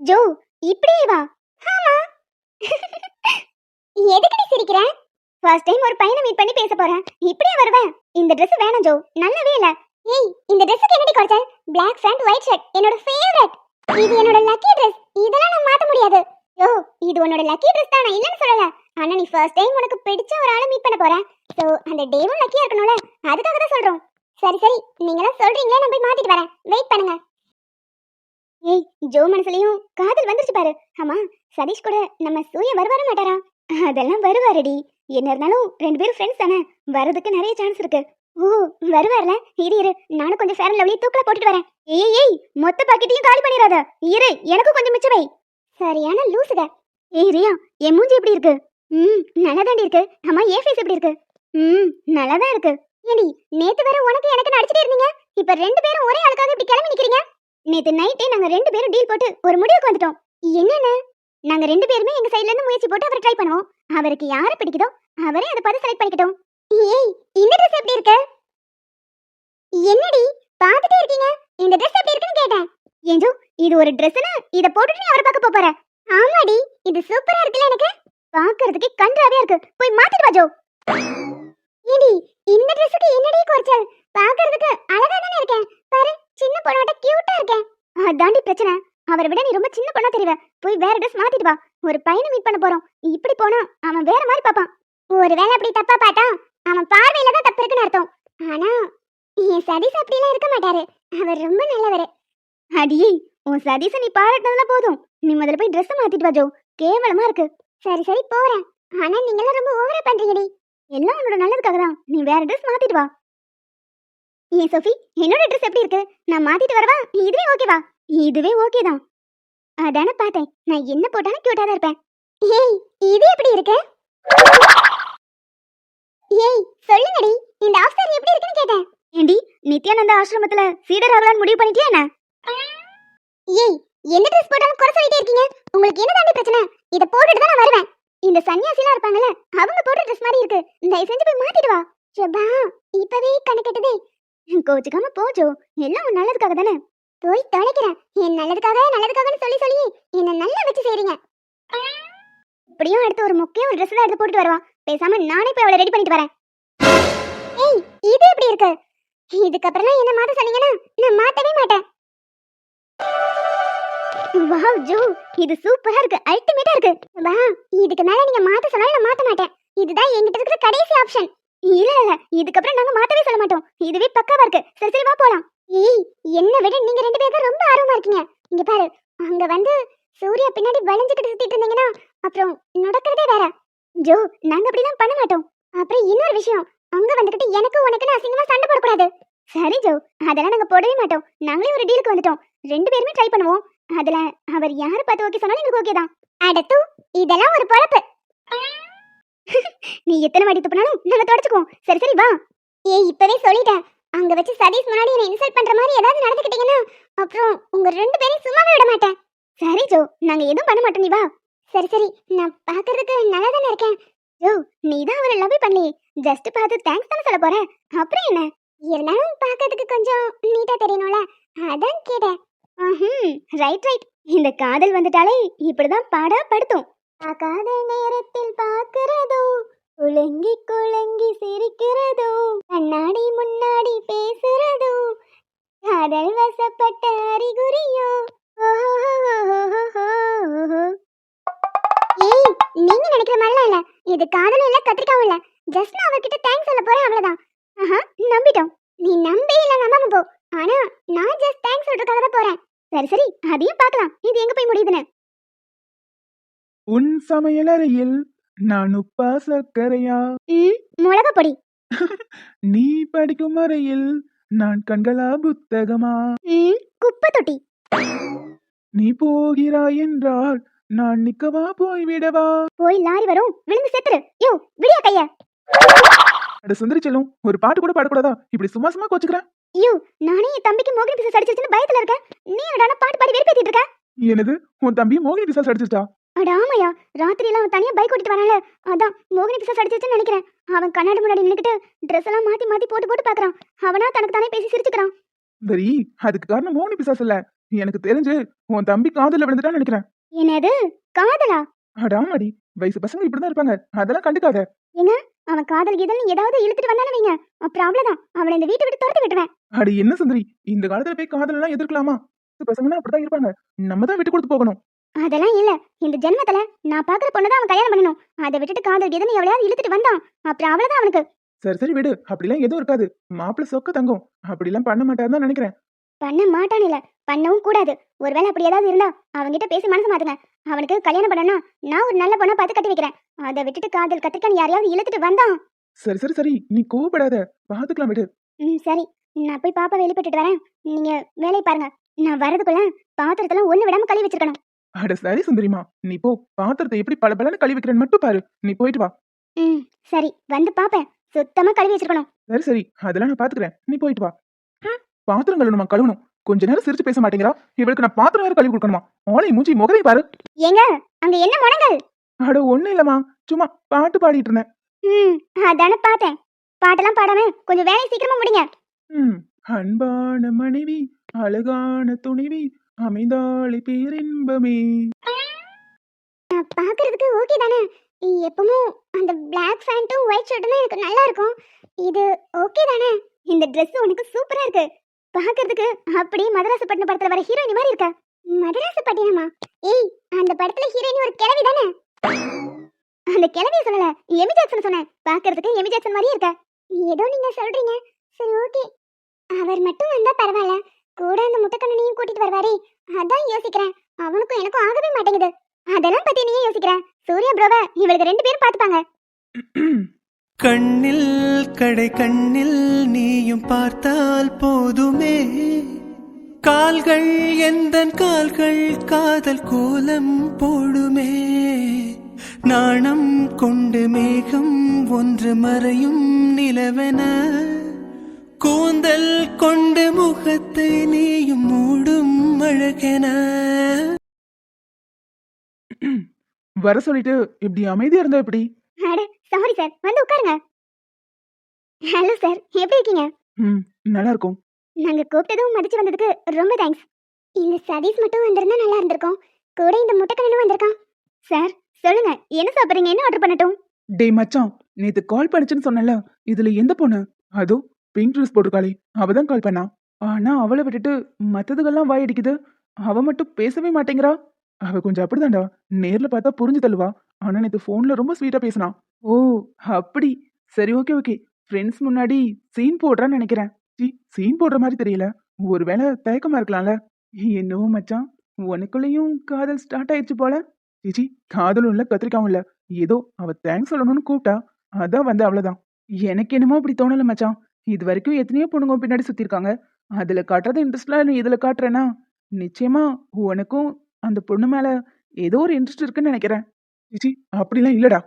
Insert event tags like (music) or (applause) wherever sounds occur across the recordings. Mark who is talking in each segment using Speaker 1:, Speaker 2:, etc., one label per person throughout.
Speaker 1: Joe இப்படியே வா. ஆமா. எதுக்கு நீ சிரிக்கிற? ஃபர்ஸ்ட் டைம் ஒரு பையனை மீட் பண்ணி பேச போறேன். இப்படியே வருவேன். இந்த Dress வேணாம் ஜோ. நல்லாவே இல்ல. ஏய் இந்த Dressக்கு என்னடி குறைச்சல்? Black பேண்ட் ஒயிட் ஷர்ட் என்னோட ஃபேவரட் இது என்னோட லக்கி ட்ரெஸ் இதெல்லாம் நான் மாத்த முடியாது. யோ இது உன்னோட லக்கி ட்ரெஸ் தான். நான் இல்லைன்னு சொல்லல. ஆனா நீ ஃபர்ஸ்ட் டைம் உனக்கு பிடிச்ச ஒரு ஆளை மீட் பண்ண போற. சோ அந்த டேவும் லக்கியா இருக்கணும்ல. அதுக்காக தான் சொல்றோம். சரி சரி. நீங்களாம் சொல்றீங்களே? நான் போய் மாத்திட்டு வரேன். வெயிட் பண்ணுங்க. ஏய் ஜோ மனசுலயும் காதல் வந்துருச்சு பாரு. ஆமா சதீஷ் கூட நம்ம சூரிய வருவார மாட்டாரா? அதெல்லாம் வருவாருடி. என்ன இருந்தாலும் ரெண்டு பேரும் ஃப்ரெண்ட்ஸ் தானே. வரதுக்கு நிறைய சான்ஸ் இருக்கு. ஓ வருவார்ல? இரு இரு. நானும் கொஞ்சம் ஃபேர் லவ்லி தூக்கல போட்டுட்டு வரேன். ஏய் ஏய் மொத்த பாக்கெட்டையும் காலி பண்ணிடாத இரு எனக்கும் கொஞ்சம் மிச்சவை சரியான லூசுக. ஏய் ரியா என் மூஞ்சி எப்படி இருக்கு? ம் நல்லா இருக்கு. அம்மா ஏன் ஃபேஸ் எப்படி இருக்கு? ம் நல்லா தான் இருக்கு. ஏடி நேத்து வேற உனக்கு எனக்கு நடிச்சிட்டே இருந்தீங்க. இப்ப ரெண்டு பேரும் ஒரே ஆளுக்காக இப்படி கிளம்பி நிக்கிறீங்க? நேத்து நைட்டே நாங்க ரெண்டு பேரும் டீல் போட்டு ஒரு முடிவுக்கு வந்துட்டோம். என்னன்னு? நாங்க ரெண்டு பேருமே எங்க சைடுல இருந்து முயற்சி போட்டு அவரை ட்ரை பண்ணுவோம். அவருக்கு யாரை பிடிக்குதோ அவரே அதை பார்த்து செலக்ட் பண்ணிக்கிட்டோம். ஏய் இந்த ட்ரெஸ் எப்படி இருக்கு? என்னடி பார்த்துட்டே இருக்கீங்க? இந்த ட்ரெஸ் எப்படி இருக்குன்னு கேட்டேன். ஏஞ்சு இது ஒரு ட்ரெஸ்னா இத போட்டுட்டு நீ அவரை பார்க்க போற. ஆமாடி இது சூப்பரா இருக்குல்ல எனக்கு. பாக்குறதுக்கு கன்றாவே இருக்கு. போய் மாத்திட்டு வா ஏடி இந்த ட்ரெஸ்ஸுக்கு என்னடி குறைச்சல்? பாக்குறதுக்கு அழகா தானே இருக்கேன். பாரு சின்ன பொண்ணோட கியூட்டா இருக்கேன். அதாண்டி பிரச்சனை. அவரை விட நீ ரொம்ப சின்ன பொண்ணா தெரியவ போய் வேற ட்ரெஸ் மாத்திட்டு வா. ஒரு பையனை மீட் பண்ண போறோம். இப்படி போனா அவன் வேற மாதிரி பாப்பான் ஒருவேளை அப்படி தப்பா பார்த்தா அவன் பார்வையில தான் தப்பு இருக்குன்னு அர்த்தம். ஆனா என் சதீஷ் அப்படிலாம் இருக்க மாட்டாரு. அவர் ரொம்ப நல்லவர். அடியே உன் சதீஷ நீ பாராட்டினதுல போதும். நீ முதல்ல போய் ட்ரெஸ் மாத்திட்டு வாஜோ கேவலமா இருக்கு. சரி சரி போறேன். ஆனா நீங்களாம் ரொம்ப ஓவரா பண்றீங்கடி. எல்லாம் உன்னோட நல்லதுக்காக தான். நீ வேற ட்ரெஸ் மாத்திட்டு வா. ஏன் சோஃபி என்னோட ட்ரெஸ் எப்படி இருக்கு? நான் மாத்திட்டு வரவா? இதுவே ஓகேவா இதுவே ஓகே தான். அதானே பார்த்தேன். நான் என்ன போட்டாலும் கியூட்டா தான் இருப்பேன். ஏய் இது எப்படி இருக்கு? ஏய் சொல்லுங்கடி. இந்த ஆஃப் சாரி எப்படி இருக்குன்னு கேட்டேன். ஏண்டி நித்யானந்த ஆசிரமத்துல சீடர் ஆகலான்னு முடிவு பண்ணிட்டியா என்ன? ஏய் என்ன ட்ரெஸ் போட்டாலும் குறை சொல்லிட்டே இருக்கீங்க? உங்களுக்கு என்ன தாண்டி பிரச்சனை? இதை போட்டுட்டு தான் நான் வருவேன். இந்த சன்னியாசிலாம் இருப்பாங்கல்ல அவங்க போடுற ட்ரெஸ் மாதிரி இருக்கு. தயவு செஞ்சு போய் மாத்திட்டு வா. சுபா இப்பவே கண்ணு கெட்டதே. கோச்சுக்காம போச்சோ எல்லாம் உன் நல்லதுக்காக தானே? போய் தொலைக்கிறேன். என் நல்லதுக்காக நல்லதுக்காகன்னு சொல்லி சொல்லி என்ன நல்லா வச்சு செய்றீங்க. இப்படியும் அடுத்து ஒரு முக்கிய ஒரு ட்ரெஸ் தான் எடுத்து போட்டுட்டு வருவா பேசாம நானே போய் அவளை ரெடி பண்ணிட்டு வரேன். ஏய் இது எப்படி இருக்கு? இதுக்கப்புறம் என்ன மாத்த சொன்னீங்கன்னா நான் மாத்தவே மாட்டேன். வாவ் ஜோ இது சூப்பரா இருக்கு அல்டிமேட்டா இருக்கு. வா இதுக்கு மேல நீங்க மாத்த சொன்னா நான் மாத்த மாட்டேன். இதுதான் என்கிட்ட இருக்கிற கடைசி ஆப்ஷன் இல்ல இல்ல இதுக்கப்புறம் நாங்க மாத்தவே சொல்ல மாட்டோம். இதுவே பக்காவா இருக்கு. சரி சரி வா போலாம். ஏய் என்ன விட நீங்க ரெண்டு பேரும் தான் ரொம்ப ஆர்வமா இருக்கீங்க. இங்க பாரு அங்க வந்து சூர்யா பின்னாடி வளைஞ்சுக்கிட்டு சுத்திட்டு இருந்தீங்கன்னா அப்புறம் நடக்கிறதே வேற. ஜோ நாங்க அப்படிலாம் பண்ண மாட்டோம். அப்புறம் இன்னொரு விஷயம் அங்க வந்துகிட்டு எனக்கு உனக்குன்னு அசிங்கமா சண்டை போடக்கூடாது. சரி ஜோ அதெல்லாம் நாங்க போடவே மாட்டோம். நாங்களே ஒரு டீலுக்கு வந்துட்டோம். ரெண்டு பேருமே ட்ரை பண்ணுவோம். அதுல அவர் யாரு பார்த்து ஓகே சொன்னாலும் எங்களுக்கு ஓகே தான். அடுத்து இதெல்லாம் ஒரு பொழப்பு. நீ எத்தனை வாட்டி துப்புனாலும் நாங்க தொடச்சுக்குவோம். சரி சரி வா. ஏய் இப்பவே சொல்லிட்டேன். அங்க வச்சு சதீஷ் முன்னாடி என்ன இன்சல்ட் பண்ற மாதிரி ஏதாவது நடந்துக்கிட்டீங்கன்னா அப்புறம் உங்க ரெண்டு பேரையும் சும்மாவே விட மாட்டேன். சரி ஜோ நாங்க எதுவும் பண்ண மாட்டோம் நீ வா. சரி சரி நான் பாக்குறதுக்கு நல்லா தானே இருக்கேன். ஜோ நீ தான் அவரை லவ் பண்ணி ஜஸ்ட் பார்த்து தேங்க்ஸ் தானே சொல்ல போற? அப்புறம் என்ன? இருந்தாலும் பார்க்கறதுக்கு கொஞ்சம் நீட்டா தெரியணும்ல? அதான் கேட்டேன். ரைட் ரைட் இந்த காதல் வந்துட்டாலே இப்படிதான் பாடா படுத்தும். காதல் நேரத்தில் பார்க்கிறதோ குலங்கி குலங்கி சிரிக்கிறதோ கண்ணாடி முன்னாடி பேசுறதோ காதல் வசப்பட்ட அறிகுறியோ. ஏய் நீங்க நினைக்கிற மாதிரிலாம் இல்ல. இது காதலும் இல்ல கத்திரிக்காவும் இல்ல. ஜஸ்ட் நான் அவர்கிட்ட தேங்க்ஸ் சொல்ல போறேன் அவ்வளவுதான். ஆஹா நம்பிட்டோம். நீ நம்பி இல்ல நம்பாம போ. ஆனா நான் ஜஸ்ட் தேங்க்ஸ் சொல்றதுக்காக தான் போறேன். சரி சரி. அதையும் பார்க்கலாம். இது எங்க போய் முடியுதுன்னு?
Speaker 2: உன் சமையலறையில் நான் உப்பா சர்க்கரையா?
Speaker 1: ம் மிளகா பொடி. (laughs)
Speaker 2: நீ படிக்கும் அறையில் நான் கண்களா புத்தகமா?
Speaker 1: ம் குப்பை தொட்டி.
Speaker 2: நீ போகிறாய் என்றால் நான் நிக்கவா? போய்விடவா
Speaker 1: போய் லாரி வரும். விழுந்து செத்துரு. யோ விடியா கைய.
Speaker 2: அட சுந்தரி செல்லும் ஒரு பாட்டு கூட பாடக்கூடாதா? இப்படி சும்மா சும்மா கோச்சுக்கிறேன்.
Speaker 1: யோ நானே என் தம்பிக்கு மோகினி பிசஸ் அடிச்சிருச்சுன்னு பயத்துல இருக்கேன். நீ என்னடா பாட்டு பாடி வெறுப்பேத்திட்டு இருக்க?
Speaker 2: எனது உன் தம்பி மோகினி பிசாஸ் அடிச்சிட்டா
Speaker 1: அட ஆமாயா ராத்திரியில அவன் தனியா பைக் ஓட்டிட்டு வரான்ல. அதான் மோகினி பிசாஸ் அடிச்சிருச்சுன்னு நினைக்கிறேன். அவன் கண்ணாடி முன்னாடி நின்னுக்கிட்டு ட்ரெஸ் எல்லாம் மாத்தி மாத்தி போட்டு போட்டு பாக்குறான். அவனா தனக்கு தானே பேசி சிரிச்சுக்கிறான்.
Speaker 2: சரி அதுக்கு காரணம் மோகினி பிசாஸ் இல்ல. எனக்கு தெரிஞ்சு உன் தம்பி காதல விழுந்துட்டான்னு நினைக்கிறேன்.
Speaker 1: என்னது? காதலா?
Speaker 2: அடாமடி வயசு பசங்க இப்படிதான் இருப்பாங்க. அதெல்லாம் கண்டுக்காத.
Speaker 1: அவன் காதல் கீதல் ஏதாவது இழுத்துட்டு வந்தானே வைங்க. அப்புறம் அவ்வளவுதான். அவனை இந்த வீட்டை விட்டு துரத்தி விட்டுருவேன்.
Speaker 2: அடி என்ன சுந்தரி? இந்த காலத்துல போய் காதல் எல்லாம் எதிர்க்கலாமா பசங்கன்னா அப்படிதான் இருப்பாங்க. நம்ம தான் விட்டு கொடுத்து போகணும்.
Speaker 1: அதெல்லாம் இல்ல. இந்த ஜென்மத்துல நான் பாக்குற பொண்ணுதான் அவன் கல்யாணம் பண்ணணும். அதை விட்டுட்டு காதல் கீதல் எவ்வளவு இழுத்துட்டு வந்தான். அப்புறம் அவ்வளவுதான் அவனுக்கு.
Speaker 2: சரி சரி விடு. அப்படிலாம் எதுவும் இருக்காது. மாப்பிள்ள சொக்க தங்கம். அப்படிலாம் பண்ண மாட்டாருன்னு தான் நினைக்கிறேன்.
Speaker 1: பண்ண மாட்டான் இல்ல. பண்ணவும் கூடாது. ஒருவேளை அப்படி ஏதாவது இருந்தா அவன்கிட்ட பேசி மனசு மாத்துங்க. அவனுக்கு கல்யாணம் பண்ணனா நான் ஒரு நல்ல பொண்ணா பார்த்து கட்டி வைக்கிறேன். அதை விட்டுட்டு காதல் கத்திரிக்கான் யாரையாவது இழுத்துட்டு வந்தான்.
Speaker 2: சரி சரி சரி. நீ கோவப்படாத. பாத்துக்கலாம் விடு.
Speaker 1: ம் சரி. நான் போய் பாப்பா வெளிப்பட்டுட்டு வரேன். நீங்க வேலையை பாருங்க. நான் வரதுக்குள்ள பாத்திரத்துல ஒண்ணு விடாம கழுவி வச்சிருக்கணும்.
Speaker 2: அட சரி சுந்தரிமா நீ போ. பாத்திரத்தை எப்படி பல பலன்னு கழுவி வைக்கிறேன்னு மட்டும் பாரு. நீ போயிட்டு வா.
Speaker 1: ம் சரி. வந்து பாப்பேன். சுத்தமா கழுவி வச்சிருக்கணும்.
Speaker 2: சரி சரி. அதெல்லாம் நான் பாத்துக்கிறேன். நீ போயிட்டு வா. பாத்திரம் கழுவணுமா? கழுவணும். கொஞ்ச நேரம் சிரிச்சு பேச மாட்டேங்கிறா. இவளுக்கு நான் பாத்திரம் வேற கழுவி கொடுக்கணுமா? ஓலை மூஞ்சி முகரை பாரு.
Speaker 1: ஏங்க அங்க என்ன முடங்கல்
Speaker 2: அட ஒண்ணு இல்லம்மா. சும்மா பாட்டு பாடிட்டு இருந்தேன்.
Speaker 1: ம் அதானே பார்த்தேன் பாட்டெல்லாம் பாடாம கொஞ்சம் வேலையை சீக்கிரமா முடிங்க.
Speaker 2: அன்பான மனைவி அழகான துணிவி அமைந்தாளி பேரின்பமே.
Speaker 1: பாக்குறதுக்கு பார்க்கறதுக்கு ஓகே தானே? எப்பவும் அந்த பிளாக் ஃபேண்ட்டும் ஒயிட் ஷர்ட்டும் தான் எனக்கு நல்லா இருக்கும். இது ஓகே தானே? இந்த ட்ரெஸ் உனக்கு சூப்பரா இருக்கு. பாக்குறதுக்கு அப்படியே மதராசப்பட்டினம் படத்துல வர ஹீரோயின் மாதிரி இருக்க. மதராசப்பட்டினமா? ஏய் அந்த படத்துல ஹீரோயின் ஒரு கிழவி தானே? அந்த கிழவிய சொல்லல எமி ஜாக்சன் சொன்னேன். பாக்குறதுக்கு எமி ஜாக்சன் மாதிரியே இருக்க. ஏதோ நீங்க சொல்றீங்க. சரி ஓகே அவர் மட்டும் வந்தா பரவாயில்ல. கூட அந்த முட்டக்கண்ணனையும் கூட்டிட்டு வருவாரே. அதான் யோசிக்கிறேன். அவனுக்கும் எனக்கும் ஆகவே மாட்டேங்குது. அதெல்லாம் பத்தி நீ யோசிக்கிற. சூர்யா ப்ரோவ இவளுக்கு ரெண்டு பேரும் பாத்துப்பாங்க.
Speaker 3: கண்ணில் கடை கண்ணில் நீயும் பார்த்தால் போதுமே. கால்கள் எந்த கால்கள் காதல் கோலம் போடுமே. நாணம் கொண்டு மேகம் ஒன்று மறையும் நிலவென. கூந்தல் கொண்டு முகத்தை நீயும் மூடும் அழகென. (clears throat)
Speaker 2: வர சொல்லிட்டு இப்படி அமைதியா இருந்தா எப்படி?
Speaker 1: அட சாரி சார் வந்து உட்காருங்க. ஹலோ சார் எப்படி இருக்கீங்க?
Speaker 2: ம் நல்லா இருக்கும்.
Speaker 1: நாங்க கூப்பிட்டதும் மதிச்சு வந்ததுக்கு ரொம்ப தேங்க்ஸ் இந்த சதீஷ் மட்டும் வந்திருந்தா நல்லா இருந்திருக்கும். கூட இந்த முட்டைக்கண்ணனும் வந்திருக்கான். சார் சொல்லுங்க என்ன சாப்பிடுறீங்க? என்ன ஆர்டர் பண்ணட்டும்?
Speaker 2: டேய் மச்சான் நேத்து கால் பண்ணுச்சுன்னு சொன்னல இதுல எந்த பொண்ணு? அதோ பிங்க் ட்ரெஸ் போட்டிருக்காளே. அவ தான் கால் பண்ணா. ஆனா அவளை விட்டுட்டு மற்றதுக்கெல்லாம் வாய் அடிக்குது. அவ மட்டும் பேசவே மாட்டேங்கிறா. அவ கொஞ்சம் அப்படிதான்டா. நேர்ல பார்த்தா புரிஞ்சு தள்ளுவா. ஆனா நேத்து போன்ல ரொம்ப ஸ்வீட்டா பேசினா. ஓ அப்படி. சரி ஓகே ஓகே ஃப்ரெண்ட்ஸ் முன்னாடி சீன் போடுறான்னு நினைக்கிறேன். சி சீன் போடுற மாதிரி தெரியல. ஒருவேளை தயக்கமா இருக்கலாம்ல. என்னவோ மச்சான். உனக்குள்ளேயும் காதல் ஸ்டார்ட் ஆயிடுச்சு போல. ஜிஜி காதலும் இல்ல கத்திரிக்காவும் இல்ல. ஏதோ அவ தேங்க்ஸ் சொல்லணும்னு கூப்பிட்டா. அதான் வந்து அவ்வளவுதான். எனக்கு என்னமோ அப்படி தோணல மச்சான். இது வரைக்கும் எத்தனையோ பொண்ணுங்க பின்னாடி சுத்தி இருக்காங்க அதுல காட்டுறது இன்ட்ரெஸ்ட்ல நீ இதுல காட்டுறேன்னா நிச்சயமா உனக்கும் அந்த பொண்ணு மேல ஏதோ ஒரு இன்ட்ரெஸ்ட் இருக்குன்னு நினைக்கிறேன். சிச்சி அப்படிலாம் இல்லடா.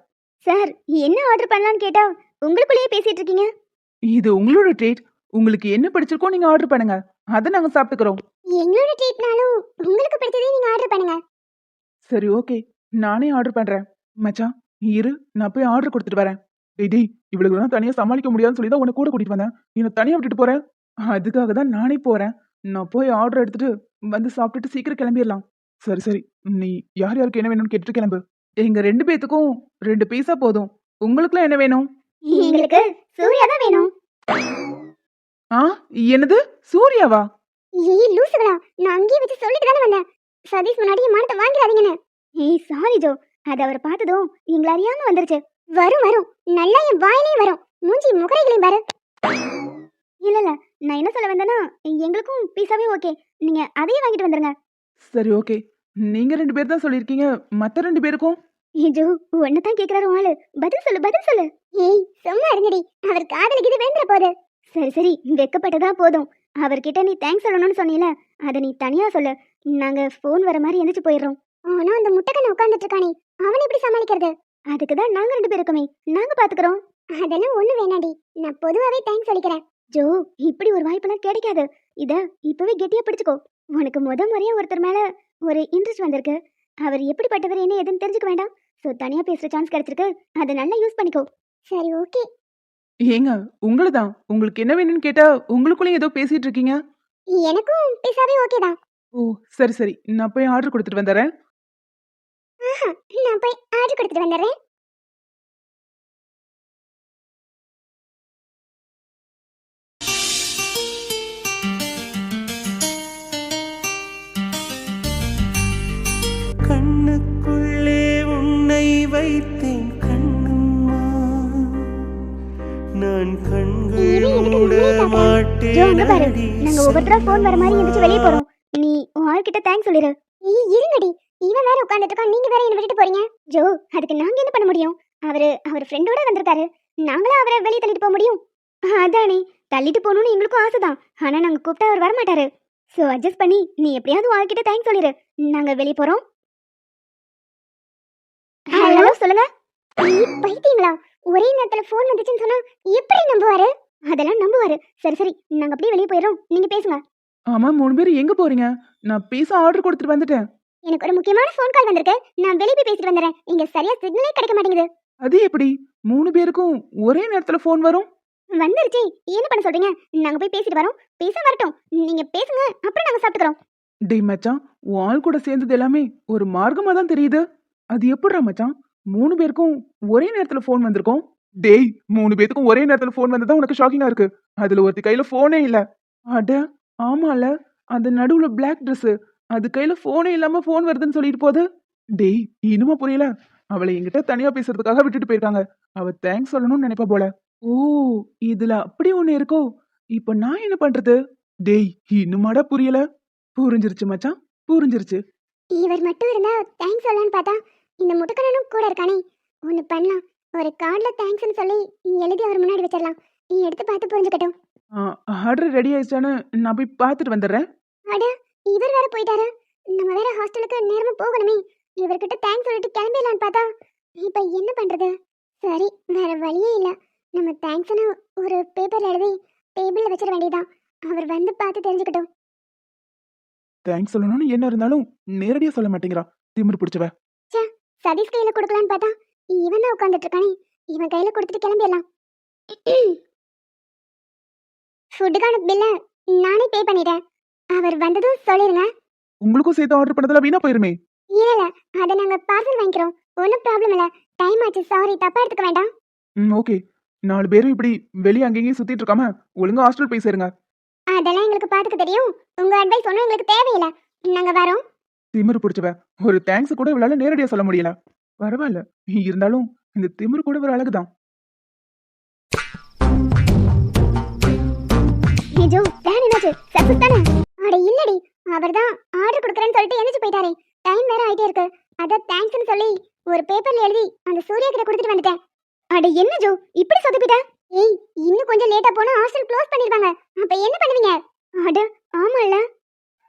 Speaker 1: சார் என்ன ஆர்டர் பண்ணலாம்னு கேட்டா உங்களுக்குள்ளேயே பேசிட்டு இருக்கீங்க?
Speaker 2: இது உங்களோட ட்ரீட் உங்களுக்கு என்ன பிடிச்சிருக்கோ நீங்க ஆர்டர் பண்ணுங்க. அதை நாங்க சாப்பிட்டுக்கிறோம்.
Speaker 1: எங்களோட ட்ரீட்னாலும் உங்களுக்கு பிடிச்சதே நீங்க ஆர்டர் பண்ணுங்க.
Speaker 2: சரி ஓகே நானே ஆர்டர் பண்றேன். மச்சான் இரு நான் போய் ஆர்டர் கொடுத்துட்டு வரேன். டேய் டேய் இவளுக்கு தனியா சமாளிக்க முடியாதுன்னு சொல்லி தான் உன்னை கூட கூட்டிட்டு வந்தேன். என்னை தனியா விட்டுட்டு போறேன் அதுக்காக தான் நானே போறேன். நான் போய் ஆர்டர் எடுத்துட்டு வந்து சாப்பிட்டுட்டு சீக்கிரம் கிளம்பிடலாம். சரி சரி. நீ யார் யாருக்கு என்ன வேணும்னு கேட்டுட்டு கிளம்பு. எங்க ரெண்டு பேத்துக்கும் ரெண்டு பீஸா போதும். உங்களுக்குலாம் என்ன வேணும்?
Speaker 1: எங்களுக்கு சூர்யா தான் வேணும்.
Speaker 2: ஆ என்னது? சூர்யாவா?
Speaker 1: ஏய் லூசுகளா நான் அங்கேயே வச்சு சொல்லிட்டு தானே வந்தேன். சதீஷ் முன்னாடி மானத்தை வாங்கிடாதீங்கன்னு. ஏய் சாரி ஜோ. அது அவர் பார்த்ததும் எங்களை அறியாம வந்துருச்சு. வரும் வரும். நல்லா என் வாயிலையும் வரும். மூஞ்சி முகரைகளையும் பாரு. இல்ல இல்ல. நான் என்ன சொல்ல வந்தேன்னா எங்களுக்கும் பீஸாவே ஓகே. நீங்க அதையே வாங்கிட்டு வந்துருங்க.
Speaker 2: சரி ஓகே. நீங்க ரெண்டு பேர் தான் சொல்லியிருக்கீங்க. மத்த ரெண்டு பேருக்கும்?
Speaker 1: ஏஜோ தான் கேக்குறாரு ஆளு. பதில் சொல்லு பதில் சொல்லு. ஏய் சும்மா இருங்கடி. அவர் காதலுக்கு இது வேந்துற போது. சரி சரி. வெக்கப்பட்டதா போதும். அவர்கிட்ட நீ தேங்க்ஸ் சொல்லணும்னு சொன்னீல அதை நீ தனியா சொல்லு. நாங்க ஃபோன் வர மாதிரி எந்திரிச்சு போயிடுறோம். ஆனா அந்த முட்டைக்கண்ண உட்கார்ந்துட்டு இருக்கானே. அவன் எப்படி சமாளிக்கிறது? அதுக்கு தான் நாங்க ரெண்டு பேர் இருக்கோமே நாங்க பாத்துக்கிறோம். அதெல்லாம் ஒண்ணு வேணாடி நான் பொதுவாவே தேங்க்ஸ் சொல்லிக்கிறேன். ஜோ இப்படி ஒரு வாய்ப்பெல்லாம் கிடைக்காது. இத இப்பவே கெட்டியா பிடிச்சுக்கோ. உனக்கு முத முறையா ஒருத்தர் மேல ஒரு இன்ட்ரெஸ்ட் வந்திருக்கு. அவர் எப்படிப்பட்டவர் என்ன எதுன்னு தெரிஞ்சுக்க வேண்டாம். ஸோ தனியா பேசுற சான்ஸ் கிடைச்சிருக்கு. அதை நல்லா யூஸ் பண்ணிக்கோ. சரி ஓகே
Speaker 2: ஏங்க உங்களுதான். உங்களுக்கு என்ன வேணும்னு கேட்டா உங்களுக்குள்ளே ஏதோ பேசிட்டு இருக்கீங்க?
Speaker 1: எனக்கும் பிசாவே ஓகே தான்.
Speaker 2: ஓ சரி சரி. நான் போய் ஆர்டர் கொடுத்துட்டு வந்துடுறேன். (laughs)
Speaker 1: நான் போய் ஆர்டர் கொடுத்துட்டு வந்துடுறேன்.
Speaker 3: கண்ணுக்குள்ளே உன்னை வைத்தேன் கண்ணம்மா. நான் கண்கள் மூட மாட்டேன்
Speaker 1: நாங்க ஒவ்வொருத்தரா ஃபோன் வர மாதிரி எந்திரிச்சு வெளியே போறோம். நீ உன் ஆள்கிட்ட தேங்க்ஸ் சொல்லிரு. ஏய் இருங்கடி. இவன் வேற உட்கார்ந்துட்டு இருக்கான். நீங்க வேற என்ன விட்டுட்டு போறீங்க? ஜோ அதுக்கு நாங்க என்ன பண்ண முடியும்? அவரு அவர் ஃப்ரெண்டோட வந்திருக்காரு. நாங்களா அவரை வெளியே தள்ளிட்டு போக முடியும்? அதானே தள்ளிட்டு போகணும்னு எங்களுக்கும் ஆசைதான். ஆனா நாங்க கூப்பிட்டா அவர் வர மாட்டாரு அட்ஜஸ்ட் பண்ணி நீ எப்படியாவது வாழ்க்கிட்ட தேங்க்ஸ் சொல்லிரு. நாங்க வெளியே போறோம். ஹலோ சொல்லுங்க. ஏய், பைத்தியங்களா? ஒரே நேரத்துல ஃபோன் வந்துச்சுன்னு சொன்னா எப்படி நம்புவாரு? அதெல்லாம் நம்புவாரு. சரி சரி நாங்க அப்படியே வெளியே போயிடுறோம். நீங்க பேசுங்க.
Speaker 2: ஆமா மூணு பேர் எங்க போறீங்க? நான் பேச ஆர்டர் கொடுத்துட்டு வந்துட்டேன்.
Speaker 1: எனக்கு ஒரு முக்கியமான ஃபோன் கால் வந்திருக்கு. நான் வெளியே போய் பேசிட்டு வந்துடுறேன் இங்க சரியா சிக்னலே கிடைக்க மாட்டேங்குது.
Speaker 2: அது எப்படி? மூணு பேருக்கும் ஒரே நேரத்துல ஃபோன் வரும்?
Speaker 1: வந்துருச்சு. என்ன பண்ண சொல்றீங்க? நாங்க போய் பேசிட்டு வரோம். பேச வரட்டும். நீங்க பேசுங்க. அப்புறம் நாங்க சாப்பிட்டுக்கிறோம்.
Speaker 2: டேய் மச்சான் உன் ஆள் கூட சேர்ந்தது எல்லாமே ஒரு மார்க்கமா தான் தெரியுது. அது எப்படிடா மச்சான்? மூணு பேருக்கும் ஒரே நேரத்துல ஃபோன் வந்திருக்கும்? டேய் மூணு பேருக்கும் ஒரே நேரத்துல ஃபோன் வந்ததா உனக்கு ஷாக்கிங்கா இருக்கு. அதுல ஒருத்தி கையில ஃபோனே இல்ல. அட ஆமால. அந்த நடுவுல பிளாக் Dress. அது கையில ஃபோனே இல்லாம ஃபோன் வருதுன்னு சொல்லிட்டு போகுது. டேய் இனிமே புரியல. அவளை என்கிட்ட தனியா பேசுறதுக்காக விட்டுட்டு போயிருக்காங்க. அவ தேங்க்ஸ் சொல்லணும்னு நினைப்பா போல. ஓ இதுல அப்படி ஒண்ணு இருக்கோ? இப்ப நான் என்ன பண்றது? டேய் இன்னுமாடா புரியல. புரிஞ்சிருச்சு மச்சான் புரிஞ்சிருச்சு.
Speaker 1: இவர் மட்டும் இருந்தா தேங்க்ஸ் சொல்லலாம்னு பார்த்தா இந்த முட்டுக்கணனும் கூட இருக்கானே. ஒன்னு பண்ணலாம். ஒரு கார்டுல தேங்க்ஸ்னு சொல்லி எழுதி அவர் முன்னாடி வச்சிடலாம். நீ எடுத்து பார்த்து புரிஞ்சுக்கட்டும்.
Speaker 2: ஆர்டர் ரெடி ஆயிடுச்சான்னு நான் போய் பார்த்துட்டு வந்துடுறேன்.
Speaker 1: அட இவர் வேற போயிட்டாரு? நம்ம வேற ஹாஸ்டலுக்கு நேரமா போகணுமே. இவர்கிட்ட தேங்க்ஸ் சொல்லிட்டு கிளம்பிடலான்னு பார்த்தா இப்ப என்ன பண்றது? சரி வேற வழியே இல்ல. நம்ம தேங்க்ஸ்னு ஒரு பேப்பர்ல எழுதி டேபிள்ல வச்சிட வேண்டியதான் அவர் வந்து பார்த்து தெரிஞ்சுக்கட்டும்.
Speaker 2: தேங்க்ஸ் சொல்லணும்னு என்ன இருந்தாலும் நேரடியா சொல்ல மாட்டேங்கிறா திமிரு பிடிச்சவ.
Speaker 1: சதீஷ் கையில கொடுக்கலான்னு பார்த்தா இவன் தான் உட்காந்துட்டு இருக்கானே. இவன் கையில கொடுத்துட்டு கிளம்பிடலாம். (clears throat) ஃபுட்டுக்கான பில்ல நானே பே பண்ணிட்டேன். அவர் வந்ததும் சொல்லிருங்க.
Speaker 2: உங்களுக்கும் சேர்த்து ஆர்டர் பண்ணதுல வீணா போயிருமே.
Speaker 1: இல்ல அதை நாங்க பார்சல் வாங்கிக்கிறோம். ஒன்றும் ப்ராப்ளம் இல்ல. டைம் ஆச்சு. சாரி தப்பா எடுத்துக்க வேண்டாம்.
Speaker 2: ம் ஓகே நாலு பேரும் இப்படி வெளியே அங்கேயும் சுத்திட்டு இருக்காம ஒழுங்கா ஹாஸ்டல் போய் சேருங்க.
Speaker 1: அதெல்லாம் எங்களுக்கு பாத்துக்க தெரியும். உங்க அட்வைஸ் ஒன்றும் எங்களுக்கு தேவையில்லை. நாங்க வரோம்.
Speaker 2: திமிரு பிடிச்சவ ஒரு தேங்க்ஸ் கூட இவளால நேரடியா சொல்ல முடியல. பரவாயில்ல. இருந்தாலும் இந்த திமிரு கூட ஒரு அழகுதான்.
Speaker 1: நிஜோ பிளான் என்னாச்சு? சக்சஸ் தானே அட இல்லடி அவர்தான் ஆர்டர் கொடுக்குறேன்னு சொல்லிட்டு எந்திரிச்சு போயிட்டாரே டைம் வேற ஆயிட்டே இருக்கு அத தேங்க்ஸ்னு சொல்லி ஒரு பேப்பர்ல எழுதி அந்த சூர்யா கிட்ட கொடுத்துட்டு வந்துட்டேன் அட என்ன ஜோ இப்படி சொதப்பிட்ட ஏய் இன்னும் கொஞ்சம் லேட்டா போனா ஹாஸ்டல் க்ளோஸ் பண்ணிடுவாங்க அப்ப என்ன பண்ணுவீங்க அட ஆமால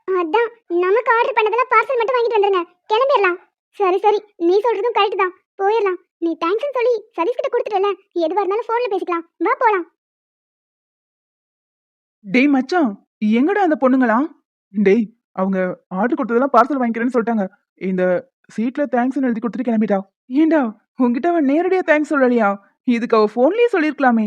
Speaker 1: அதான் நமக்கு ஆர்டர் பண்ணதெல்லாம் பார்சல் மட்டும் வாங்கிட்டு வந்துருங்க கிளம்பிடலாம் சரி சரி நீ சொல்றதும் கரெக்ட் தான் போயிடலாம் நீ தேங்க்ஸ்னு சொல்லி சதீஷ் கிட்ட கொடுத்துட்டல எதுவா போன்ல பேசிக்கலாம். வா போலாம்.
Speaker 2: டேய் மச்சான் எங்கடா அந்த பொண்ணுங்களா டேய் அவங்க ஆர்டர் கொடுத்ததெல்லாம் பார்சல் வாங்கிக்கிறேன்னு சொல்லிட்டாங்க. இந்த சீட்ல தேங்க்ஸ் எழுதி கொடுத்துட்டு கிளம்பிட்டா. ஏண்டா உங்ககிட்ட அவன் நேரடியா தேங்க்ஸ் சொல்லலையா? இதுக்கு அவ போன்லயே சொல்லிருக்கலாமே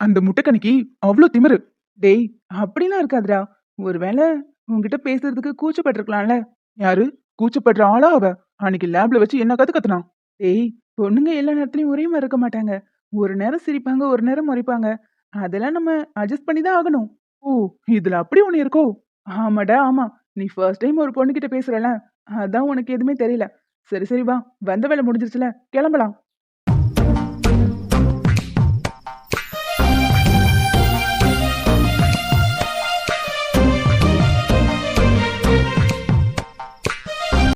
Speaker 2: அந்த முட்டைக்கணிக்கு அவ்வளோ திமிரு. டேய் அப்படிலாம் இருக்காதுடா. ஒருவேளை உன்கிட்ட பேசுறதுக்கு கூச்சப்பட்டிருக்கலாம்ல. யாரு? கூச்சப்படுற ஆளா அவ. அன்னைக்கு லேப்ல வச்சு என்ன கத்து கத்துனான்? டேய் பொண்ணுங்க எல்லா நேரத்துலயும் ஒரே மாதிரி இருக்க மாட்டாங்க. ஒரு நேரம் சிரிப்பாங்க ஒரு நேரம் முறைப்பாங்க. அதெல்லாம் நம்ம அட்ஜஸ்ட் பண்ணி தான் ஆகணும். ஓ இதுல அப்படி ஒண்ணு இருக்கோ? ஆமாடா ஆமா. நீ ஃபர்ஸ்ட் டைம் ஒரு பொண்ணுகிட்ட பேசுறல அதான் உனக்கு எதுவுமே தெரியல. சரி சரி வா. வந்த வேலை முடிஞ்சிருச்சுல. கிளம்பலாம்.